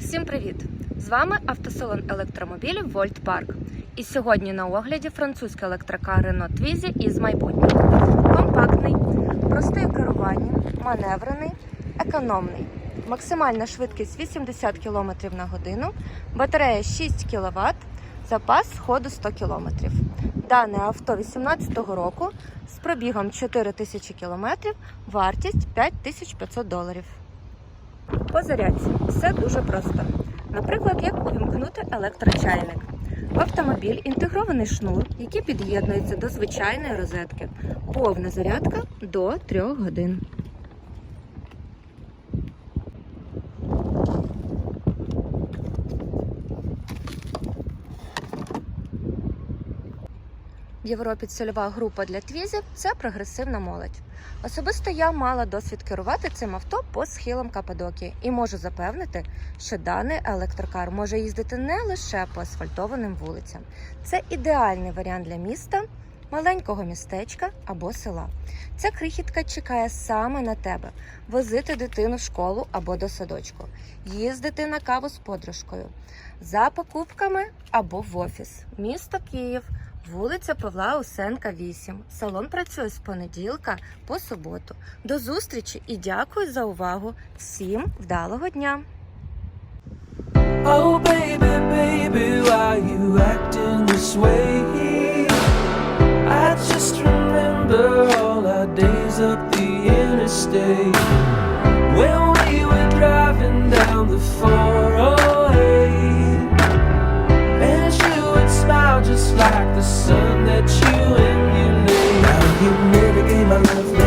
Всім привіт! З вами автосалон електромобілів Вольт Парк. І сьогодні на огляді французький електрокар Renault Twizy із майбутнього. Компактний, простий у керуванні, маневрений, економний. Максимальна швидкість 80 км на годину, батарея 6 кВт, запас ходу 100 км. Дане авто 2018 року з пробігом 4000 км, вартість 5500 доларів. По зарядці все дуже просто. Наприклад, як увімкнути електрочайник. В автомобіль інтегрований шнур, який під'єднується до звичайної розетки. Повна зарядка до 3 годин. В Європі цільова група для твізів це прогресивна молодь. Особисто я мала досвід керувати цим авто по схилам Каппадокії і можу запевнити, що даний електрокар може їздити не лише по асфальтованим вулицям. Це ідеальний варіант для міста, маленького містечка або села. Ця крихітка чекає саме на тебе возити дитину в школу або до садочку, їздити на каву з подружкою, за покупками або в офіс. Місто Київ. Вулиця Павла Усенка, 8. Салон працює з понеділка по суботу. До зустрічі і дякую за увагу. Всім вдалого дня! Oh baby, baby, why you acting this way? I just remember all our days up the interstate when we were driving down the 408, just like the sun that you and you live. Now you never gave my love.